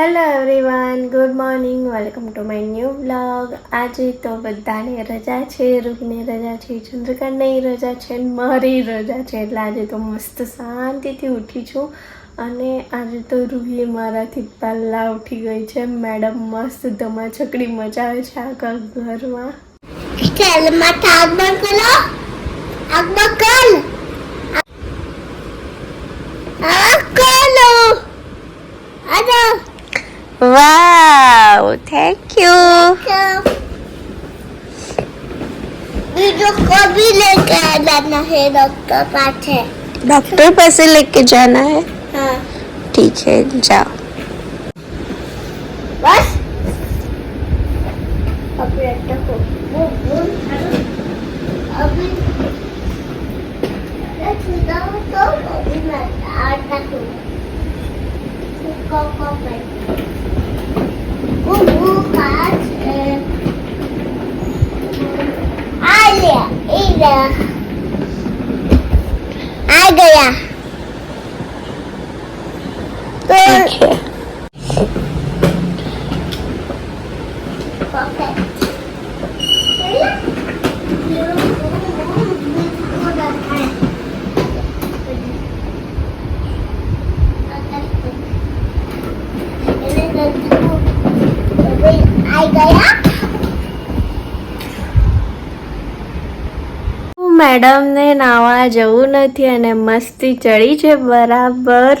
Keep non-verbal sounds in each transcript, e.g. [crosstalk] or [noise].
Hello everyone good morning welcome to my new blog આજે તો બધાને રજા છે રૂહીની રજા છે, ચંદ્રકાંતની રજા છે મારી રજા છે. એટલે આજે તો મસ્ત શાંતિથી ઉઠી છું. અને આજે તો રૂહી મારાથી પહેલાં ઉઠી ગઈ છે. મેડમ મસ્ત ધમાછકડી મચાવે છે આખા ઘરમાં. ચાલ માથા આગળ કરો. આગળ કરો. વાવ થેન્ક યુ वीडियो को भी लेके जाना है डॉक्टर पास है डॉक्टर પાસે लेके जाना है हाँ ठीक है जाओ बस अभी अच्छा को वो वो अभी मैं छुदा हूँ तो अभी Bubucas. Águia. Ilha. Águia. Aqui. મેડમને નાવા જવું નથી અને મસ્તી ચડી છે બરાબર?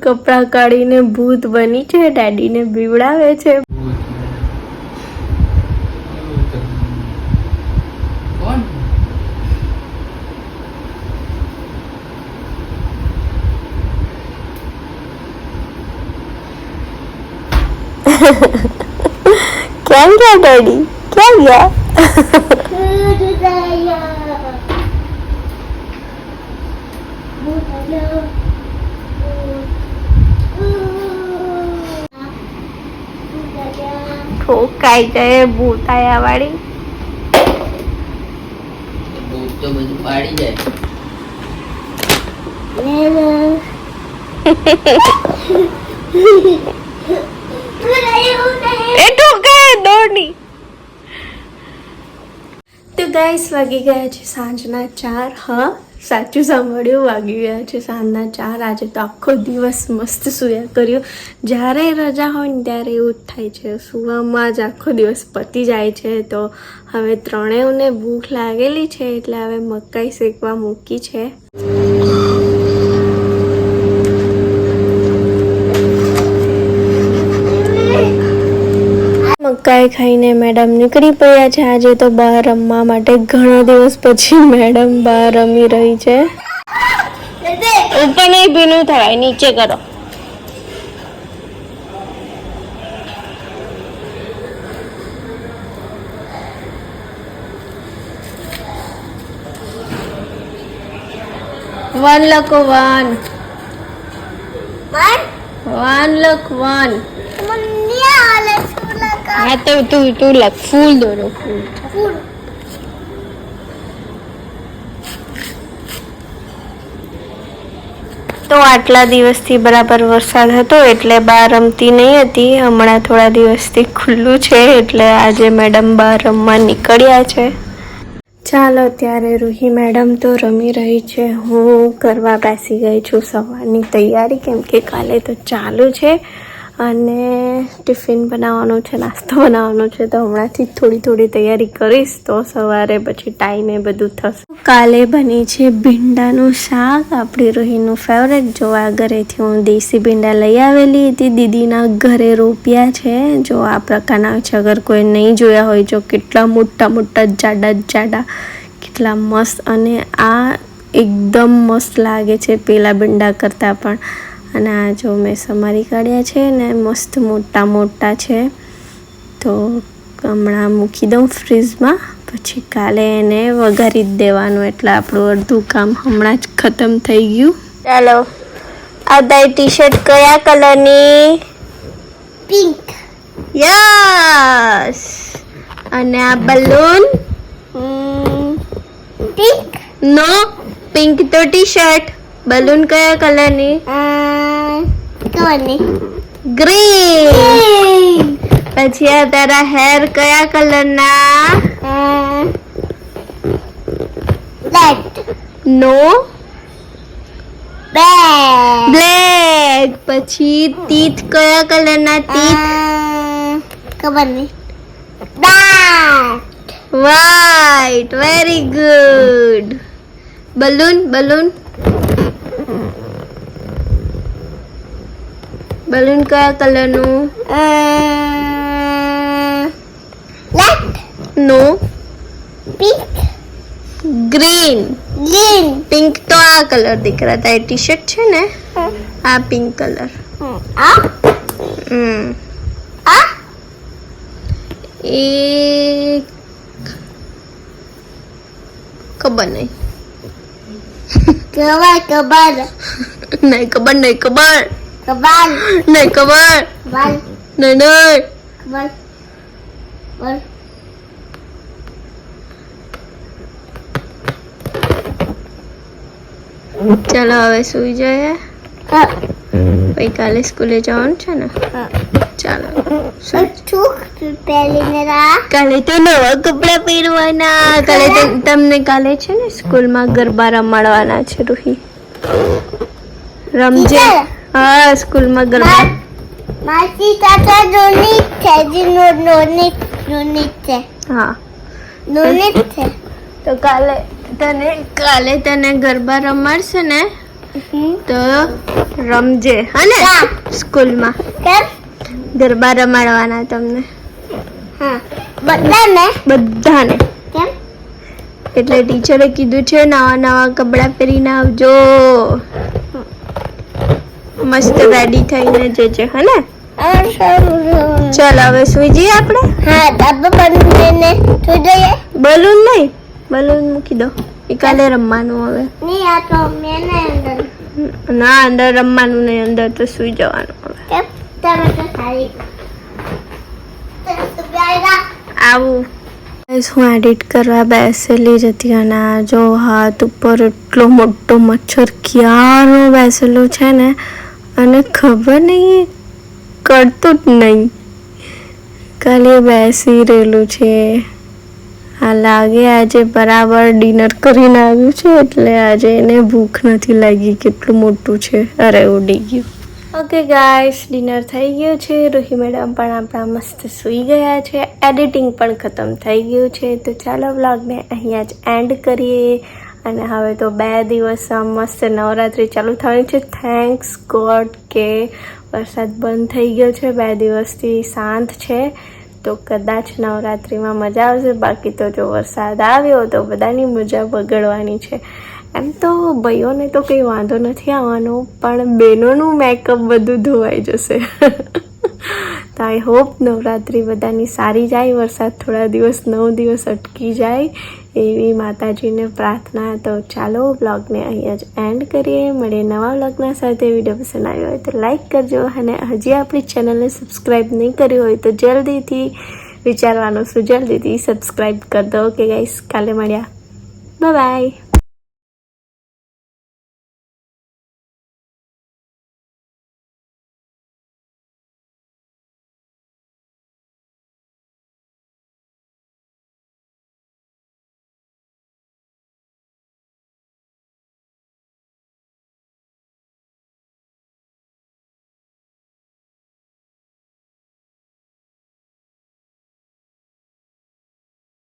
કપડાં કાઢીને ભૂત બની છે ડેડીને બીવડાવે છે. [laughs] કેમ ક્યાં ગયા ડેડી? ક્યાં ગયા? ઠોકાઈ જાય ભૂત આયા વાળી ભૂત તો બધું પાડી જાય. [laughs] એ ઠોકાય દોડની તો ગાઈસ વાગી ગયા છે સાંજના ચાર હા? સાચું સાંભળ્યું વાગી ગયા છે સાંજના ચાર. આજે તો આખો દિવસ મસ્ત સૂયા કર્યો. જ્યારે રજા હોય ને ત્યારે એવું જ થાય છે. સૂવામાં જ આખો દિવસ પતી જાય છે. તો હવે ત્રણેયને ભૂખ લાગેલી છે એટલે હવે મકાઈ શેકવા મૂકી છે. મકાઈ ખાઈને મેડમ નીકળી પડ્યા છે. આજે તો બહાર રમવા માટે ઘણા દિવસ પછી મેડમ બહાર રમી રહી છે. ઉપર નહીં ભીનું થવાય નીચે કરો. વન લખો વન વન લખ વન હા, તો તું તું લખ ફૂલ દોરો, ફૂલ. તો આટલા દિવસથી બરાબર વરસાદ હતો, એટલે બહાર રમતી નહીં હતી. હમણાં થોડા દિવસથી ખુલ્લું છે, એટલે આજે મેડમ બહાર રમવા નીકળ્યા છે. ચાલો, ત્યારે રૂહી મેડમ તો રમી રહી છે. હું કરવા બેસી ગઈ છું, સવારની તૈયારી, કેમ કે કાલે તો ચાલુ છે. અને ટિફિન બનાવવાનું છે, નાસ્તો બનાવવાનો છે, તો હમણાંથી થોડી થોડી તૈયારી કરીશ, તો સવારે પછી ટાઈમે બધું થશે. કાલે બની છે ભીંડાનું શાક, આપણી રોહીનું ફેવરેટ જો આ ઘરેથી હું દેશી ભીંડા લઈ આવેલી હતી, દીદીના ઘરે રોપ્યા છે. જો આ પ્રકારના છે, અગર કોઈ નહીં જોયા હોય, જો કેટલા મોટા મોટા, જાડા જાડા, કેટલા મસ્ત અને આ એકદમ મસ્ત લાગે છે, પેલા ભીંડા કરતાં પણ. અને આ જો મેં સમારી કાઢ્યા છે ને મસ્ત મોટા મોટા છે. તો હમણાં મૂકી દઉં ફ્રીજમાં પછી કાલે એને વઘારી જ દેવાનું. એટલે આપણું અડધું કામ હમણાં જ ખતમ થઈ ગયું. ચાલો આ દાઈ ટી શર્ટ કયા કલરની? પિંક. યસ! અને આ બલૂન? પિંક. નો પિંક તો ટી શર્ટ બલૂન કયા કલરની નહીં ગ્રીન પછી આ તારા હેર કયા કલરના રેડ નો બે બ્લેક પછી તીથ કયા કલરના તીત ખબર નહીં black very good balloon balloon balloon કયા કલરનું left no pink green green pink તો આ કલર દીકરા તારી ટી શર્ટ છે ને આ પિંક કલર આ હમ આ એ ખબર નહીં ખબર ખબર નહીં ખબર નહીં ખબર ખબર Này ખબર ખબર Này nơi. ખબર ખબર ચાલો હવે સુઈ જઈએ. પછી કાલે સ્કૂલે જવાનું છે ને? ચાલો કાલે તો નવા કપડા પહેરવાના. કાલે તમને કાલે છે ને સ્કૂલમાં ગરબા રમાડવાના છે રૂહી. રમજે? હા સ્કૂલમાં ગરબા. માસી કાકા નોની છે જે નો નોની નોની છે. હા. નોની છે. તો કાલે તને કાલે તને ગરબા રમાડશે ને તો રમજે. હા ને હા. સ્કૂલમાં. કેમ? ગરબા રમાડવાના તમને. હા. બધાને? બધાને. કેમ? એટલે ટીચરે કીધું છે નવા નવા કપડાં પહેરીને આવજો. મસ્ત રેડી થઈને જજે હે ને આ સારું. ચાલ હવે સુઈ જઈએ આપણે? હા ડબ્બો બંધ સુઈ જઈએ. બલૂન નહીં બલૂન મૂકી દો. એ કાલે રમવાનું હવે. નહીં આ તો મેં ને અંદર. ના અંદર રમવાનું નહીં અંદર તો સુઈ જવાનું હવે. કેમ? તમે તો સારી તો બેડા આવું. Guys, હું એડિટ કરવા બેસેલી જ હતી અને આ જો હાથ ઉપર એટલો મોટો મચ્છર ક્યારનો બેસેલો છે ને અને ખબર નહીં, કરતું જ નહીં. ખાલી બેસી રહેલું છે. આ લાગે આજે બરાબર ડિનર કરીને આવ્યું છે, એટલે આજે એને ભૂખ નથી લાગી કેટલું મોટું છે. અરે, ઉડી ગયું. ઓકે ગાઈસ ડિનર થઈ ગયું છે. રૂહી મેડમ પણ આપણા મસ્ત સૂઈ ગયા છે. એડિટિંગ પણ ખતમ થઈ ગયું છે. તો ચાલો વ્લોગને અહીંયા જ એન્ડ કરીએ. અને હવે તો બે દિવસ મસ્ત નવરાત્રિ ચાલુ થવાની છે. થેન્ક્સ ગોડ કે વરસાદ બંધ થઈ ગયો છે. બે દિવસથી શાંત છે. તો કદાચ નવરાત્રિમાં મજા આવશે. બાકી તો જો વરસાદ આવ્યો તો બધાની મજા બગડવાની છે. એમ તો ભાઈઓને તો કંઈ વાંધો નથી આવવાનો, પણ બહેનોનું મેકઅપ બધું ધોવાઈ જશે. [laughs] તો આઈ હોપ નવરાત્રિ બધાની સારી જાય, વરસાદ થોડા દિવસ, નવ દિવસ અટકી જાય. એવી માતાજીને પ્રાર્થના તો ચાલો બ્લોગને અહીંયા જ એન્ડ કરીએ. મળીએ નવા બ્લોગના સાથે વીડિયો પસંદ આવ્યો હોય તો લાઈક કરજો અને હજી આપણી ચેનલને સબસ્ક્રાઈબ નહીં કરી હોય તો જલ્દીથી વિચારવાનું શું જલ્દીથી સબસ્ક્રાઈબ કરી દો. કે ગાઈસ કાલે મળ્યા. બાય